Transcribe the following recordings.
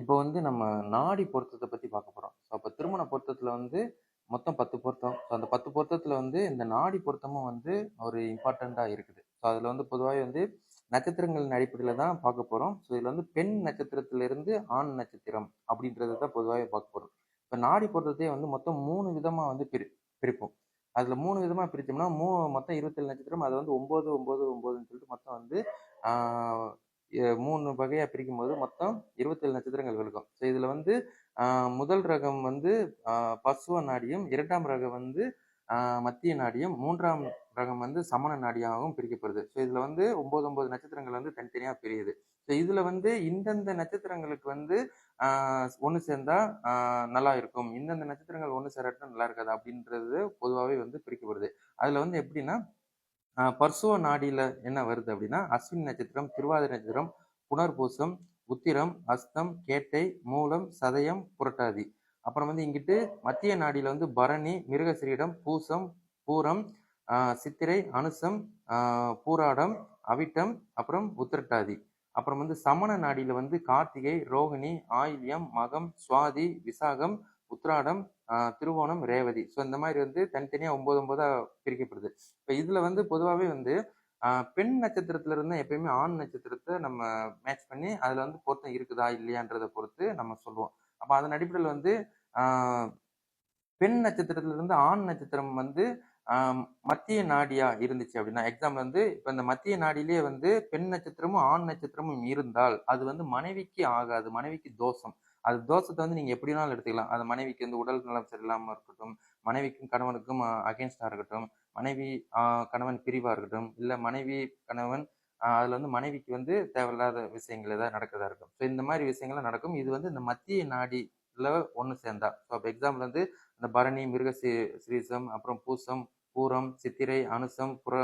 இப்போ வந்து நம்ம நாடி பொருத்தத்தை பற்றி பார்க்க போகிறோம் ஸோ அப்போ திருமண பொருத்தத்தில் வந்து மொத்தம் 10 பொருத்தம். ஸோ அந்த பத்து பொருத்தத்தில் வந்து இந்த நாடி பொருத்தமும் வந்து ஒரு இம்பார்ட்டண்ட்டாக இருக்குது. ஸோ அதில் வந்து பொதுவாக வந்து நட்சத்திரங்களின் அடிப்படையில் தான் பார்க்க போகிறோம் ஸோ இதில் வந்து பெண் நட்சத்திரத்திலிருந்து ஆண் நட்சத்திரம் அப்படின்றத தான் பொதுவாக பார்க்க போகிறோம் இப்போ நாடி பொருத்தத்தையே வந்து மொத்தம் மூணு விதமாக வந்து பிரி பிரிப்போம். அதில் மூணு விதமாக பிரித்தோம்னா மூ மொத்தம் 27 நட்சத்திரம். அது வந்து 9, 9, 9ன்னு சொல்லிட்டு மொத்தம் வந்து மூணு வகையாக பிரிக்கும் போது மொத்தம் 27 நட்சத்திரங்கள் விழுக்கும் ஸோ இதில் வந்து முதல் ரகம் வந்து பசுவ நாடியும், இரண்டாம் ரகம் வந்து மத்திய நாடியும், மூன்றாம் ரகம் வந்து சமண நாடியாகவும் பிரிக்கப்படுது. ஸோ இதில் வந்து 9, 9 நட்சத்திரங்கள் வந்து தனித்தனியாக பிரியுது. ஸோ இதில் வந்து இந்தந்த நட்சத்திரங்களுக்கு வந்து ஒன்று சேர்ந்தால் சேர்ந்தா நல்லா இருக்கும். இந்தந்த நட்சத்திரங்கள் ஒன்று சேரட்டும் நல்லா இருக்காது அப்படின்றது பொதுவாகவே வந்து பிரிக்கப்படுது. அதில் வந்து எப்படின்னா, பர்சுவ நாடியில் என்ன வருது அப்படின்னா, அஸ்வினி நட்சத்திரம், திருவாதிரை நட்சத்திரம், புனர்பூசம், உத்திரம், அஸ்தம், கேட்டை, மூலம், சதயம், புரட்டாதி. அப்புறம் வந்து இங்கிட்டு மத்திய நாடியில் வந்து பரணி, மிருகசிரீடம் பூசம், பூரம், சித்திரை, அனுசம், பூராடம், அவிட்டம், அப்புறம் உத்திரட்டாதி. அப்புறம் வந்து சமண நாடியில் வந்து கார்த்திகை, ரோகிணி, ஆயில்யம், மகம், சுவாதி, விசாகம், உத்திராடம், திருவோணம், ரேவதி. ஸோ இந்த மாதிரி வந்து தனித்தனியா 9, 9ஆ பிரிக்கப்படுது. இப்போ இதில் வந்து பொதுவாகவே வந்து பெண் நட்சத்திரத்துல இருந்து எப்பயுமே ஆண் நட்சத்திரத்தை நம்ம மேட்ச் பண்ணி அதில் வந்து பொருத்தம் இருக்குதா, இல்லையான்றதை பொறுத்து நம்ம சொல்லுவோம். அப்போ அதன் அடிப்படையில் வந்து பெண் நட்சத்திரத்திலிருந்து ஆண் நட்சத்திரம் வந்து மத்திய நாடியா இருந்துச்சு அப்படின்னா, எக்ஸாம்பிள் வந்து இப்போ இந்த மத்திய நாடியிலேயே வந்து பெண் நட்சத்திரமும், ஆண் நட்சத்திரமும் இருந்தால், அது வந்து மனைவிக்கு ஆகாது. மனைவிக்கு தோஷம். அது தோஷத்தை வந்து நீங்கள் எப்படி வேணாலும் எடுத்துக்கலாம். அது மனைவிக்கு வந்து உடல் நலம் சரியில்லாமல் இருக்கட்டும், மனைவிக்கும் கணவனுக்கும் அகேன்ஸ்டாக இருக்கட்டும், மனைவி கணவன் பிரிவாக இருக்கட்டும், இல்லை மனைவி கணவன் அதில் வந்து மனைவிக்கு வந்து தேவையில்லாத விஷயங்கள் ஏதாவது நடக்கிறதா இருக்கும். ஸோ இந்த மாதிரி விஷயங்கள்லாம் நடக்கும். இது வந்து இந்த மத்திய நாடில ஒன்று சேர்ந்தா. ஸோ அப்போ எக்ஸாம்பிள் வந்து இந்த பரணி, மிருக ஸ்ரீசம் அப்புறம் பூசம், பூரம், சித்திரை, அனுசம், புற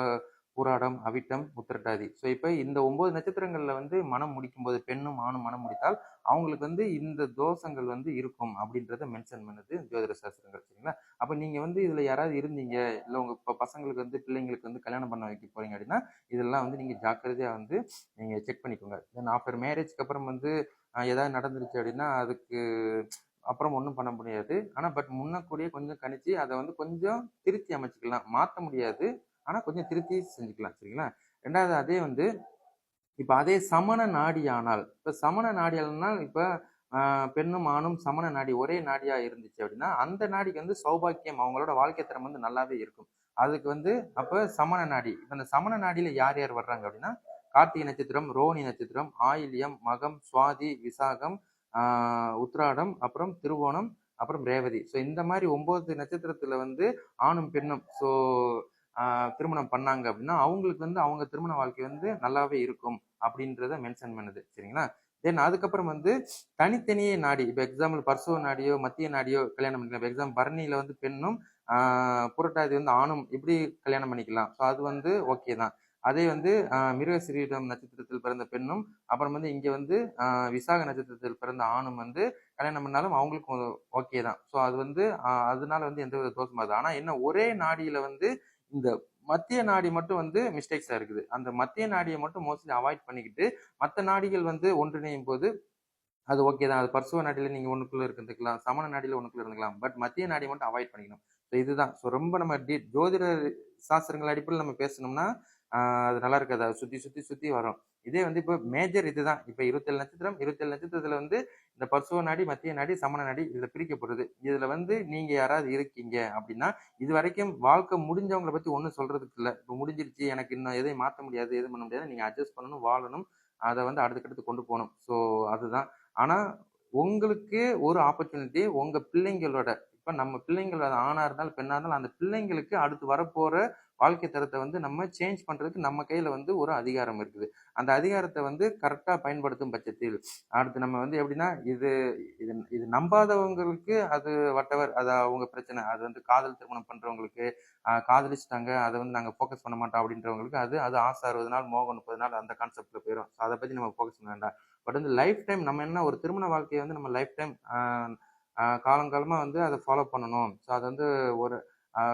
பூராடம், அவிட்டம், உத்திரட்டாதி. ஸோ இப்போ இந்த 9 நட்சத்திரங்களில் வந்து மனம் முடிக்கும் போது பெண்ணும், ஆணும் மணம் முடித்தால், அவங்களுக்கு வந்து இந்த தோஷங்கள் வந்து இருக்கும் அப்படின்றத மென்ஷன் பண்ணுது ஜோதிட சாஸ்திரங்கள். சரிங்களா? அப்போ நீங்கள் வந்து இதில் யாராவது இருந்தீங்க, இல்லை உங்கள் இப்போ பசங்களுக்கு வந்து பிள்ளைங்களுக்கு வந்து கல்யாணம் பண்ண வைக்க போகிறீங்க அப்படின்னா, இதெல்லாம் வந்து நீங்கள் ஜாக்கிரதையாக வந்து நீங்கள் செக் பண்ணிக்கோங்க. தென் ஆஃப்டர் மேரேஜ்க்கு அப்புறம் வந்து ஏதாவது நடந்துருச்சு அப்படின்னா, அதுக்கு அப்புறம் ஒன்றும் பண்ண முடியாது. ஆனால் பட் முன்னக்கூடியே கொஞ்சம் கணிச்சு அதை வந்து கொஞ்சம் திருத்தி அமைச்சிக்கலாம் மாற்ற முடியாது. ஆனால் கொஞ்சம் திருத்தி செஞ்சுக்கலாம். சரிங்களா? ரெண்டாவது அதே வந்து இப்போ அதே சமண நாடியானால், இப்போ சமண நாடியானால் இப்போ பெண்ணும், ஆணும் சமண நாடி ஒரே நாடியாக இருந்துச்சு அப்படின்னா, அந்த நாடிக்கு வந்து சௌபாக்கியம் அவங்களோட வாழ்க்கை தரம் வந்து நல்லாவே இருக்கும். அதுக்கு வந்து அப்போ சமண நாடி. இப்போ அந்த சமண நாடியில் யார் யார் வர்றாங்க அப்படின்னா, கார்த்திகை நட்சத்திரம், ரோஹிணி நட்சத்திரம், ஆயில்யம், மகம், சுவாதி, விசாகம், உத்ராடம் அப்புறம் திருவோணம், அப்புறம் ரேவதி. ஸோ இந்த மாதிரி ஒம்பது நட்சத்திரத்தில் வந்து ஆணும், பெண்ணும் ஸோ திருமணம் பண்ணாங்க அப்படின்னா, அவங்களுக்கு வந்து அவங்க திருமண வாழ்க்கை வந்து நல்லாவே இருக்கும் அப்படின்றத மென்ஷன் பண்ணுது. சரிங்களா? தென் அதுக்கப்புறம் வந்து தனித்தனியே நாடி. இப்போ எக்ஸாம்பிள் பர்சுவ நாடியோ, மத்திய நாடியோ கல்யாணம் பண்ணிக்கலாம். இப்ப எக்ஸாம்பிள் பரணியில் வந்து பெண்ணும், புரட்டாதி வந்து ஆணும் இப்படி கல்யாணம் பண்ணிக்கலாம். ஸோ அது வந்து ஓகே தான். அதே வந்து மிருகசிரீடம் நட்சத்திரத்தில் பிறந்த பெண்ணும், அப்புறம் வந்து இங்கே வந்து விசாக நட்சத்திரத்தில் பிறந்த ஆணும் வந்து கல்யாணம் பண்ணாலும் அவங்களுக்கும் ஓகே தான். ஸோ அது வந்து அதனால வந்து எந்தவித தோஷமும் இருக்குது ஆனால் என்ன ஒரே நாடியில் வந்து இந்த மத்திய நாடி மட்டும் வந்து மிஸ்டேக்ஸாக இருக்குது. அந்த மத்திய நாடியை மட்டும் மோஸ்ட்லி அவாய்ட் பண்ணிக்கிட்டு, மற்ற நாடிகள் வந்து ஒன்றிணையும் போது அது ஓகே தான். அது பர்சுவ நாடியில் நீங்கள் ஒன்றுக்குள்ளே இருந்துக்கலாம். சமண நாடியில் ஒன்றுக்குள்ளே இருந்துக்கலாம். பட் மத்திய நாடியை மட்டும் அவாய்ட் பண்ணிக்கணும். ஸோ இதுதான். ஸோ ரொம்ப நம்ம டி ஜோதிட சாஸ்திரங்கள் அடிப்படையில் நம்ம பேசணும்னா, அது நல்லா இருக்காது. அது சுற்றி சுற்றி சுற்றி வரும். இதே வந்து இப்போ மேஜர் இதுதான். இப்போ இருபத்தேழு நட்சத்திரம், இருபத்தேழு நட்சத்திரத்தில் வந்து இந்த பர்சுவ நாடி, மத்திய நாடி, சமண நாடி இதில் பிரிக்கப்படுது. இதில் வந்து நீங்கள் யாராவது இருக்கீங்க அப்படின்னா, இது வரைக்கும் வாழ்க்கை முடிஞ்சவங்களை பற்றி ஒன்றும் சொல்கிறதுக்கு இல்லை இப்போ முடிஞ்சிருச்சு. எனக்கு இன்னும் எதையும் மாற்ற முடியாது, எதுவும் பண்ண முடியாது. நீங்கள் அட்ஜஸ்ட் பண்ணணும், வாழணும். அதை வந்து அடுத்த கட்டத்துக்கு கொண்டு போகணும் ஸோ அதுதான். ஆனால் உங்களுக்கு ஒரு ஆப்பர்ச்சுனிட்டி உங்கள் பிள்ளைங்களோட இப்போ நம்ம பிள்ளைங்கள் அது ஆணாக இருந்தாலும், பெண்ணாக இருந்தாலும் அந்த பிள்ளைங்களுக்கு அடுத்து வரப்போகிற வாழ்க்கை தரத்தை வந்து நம்ம சேஞ்ச் பண்ணுறதுக்கு நம்ம கையில் வந்து ஒரு அதிகாரம் இருக்குது. அந்த அதிகாரத்தை வந்து கரெக்டாக பயன்படுத்தும் பட்சத்தில், அடுத்து நம்ம வந்து எப்படின்னா, இது இது இது நம்பாதவங்களுக்கு அது வட்டவர் அது அவங்க பிரச்சனை. அது வந்து காதல் திருமணம் பண்ணுறவங்களுக்கு காதலிச்சிட்டாங்க அதை வந்து நாங்கள் ஃபோக்கஸ் பண்ண மாட்டோம் அப்படின்றவங்களுக்கு, அது அது ஆசை 60 நாள், மோகம் 30 நாள் அந்த கான்செப்டில் போயிடும் ஸோ அதை பற்றி நம்ம ஃபோக்கஸ் பண்ண வேண்டாம். பட் வந்து லைஃப் டைம் நம்ம என்ன ஒரு திருமண வாழ்க்கையை வந்து நம்ம லைஃப் டைம் காலங்காலமாக வந்து அதை ஃபாலோ பண்ணணும். ஸோ அது வந்து ஒரு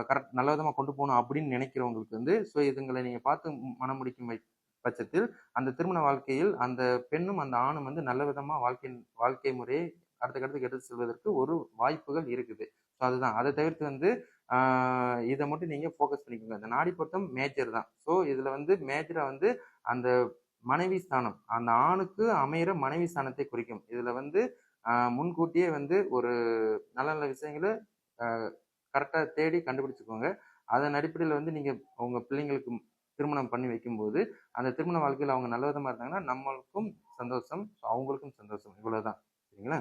கரெக்ட் நல்ல விதமாக கொண்டு போகணும் அப்படின்னு நினைக்கிறவங்களுக்கு வந்து, ஸோ இதுங்களை நீங்கள் பார்த்து மனம் முடிக்கும் பட்சத்தில் அந்த திருமண வாழ்க்கையில் அந்த பெண்ணும் அந்த ஆணும் வந்து நல்ல விதமாக வாழ்க்கை வாழ்க்கை முறையை அடுத்த கட்டத்துக்கு எடுத்து செல்வதற்கு ஒரு வாய்ப்புகள் இருக்குது. ஸோ அதுதான். அதை தவிர்த்து வந்து இதை மட்டும் நீங்கள் ஃபோக்கஸ் பண்ணிக்கோங்க. இந்த நாடி பொருத்தம் மேஜர் தான். ஸோ இதில் வந்து மேஜராக வந்து அந்த மனைவி ஸ்தானம் அந்த ஆணுக்கு அமையிற மனைவி ஸ்தானத்தை குறிக்கும். இதில் வந்து முன்கூட்டியே வந்து ஒரு நல்ல நல்ல விஷயங்களை கரெக்டாக தேடி கண்டுபிடிச்சிக்கோங்க. அதன் அடிப்படையில் வந்து நீங்கள் உங்கள் பிள்ளைங்களுக்கு திருமணம் பண்ணி வைக்கும்போது அந்த திருமண வாழ்க்கையில் அவங்க நல்ல விதமாக இருந்தாங்கன்னா நம்மளுக்கும் சந்தோஷம் அவங்களுக்கும் சந்தோஷம். இவ்வளோதான் சரிங்களா?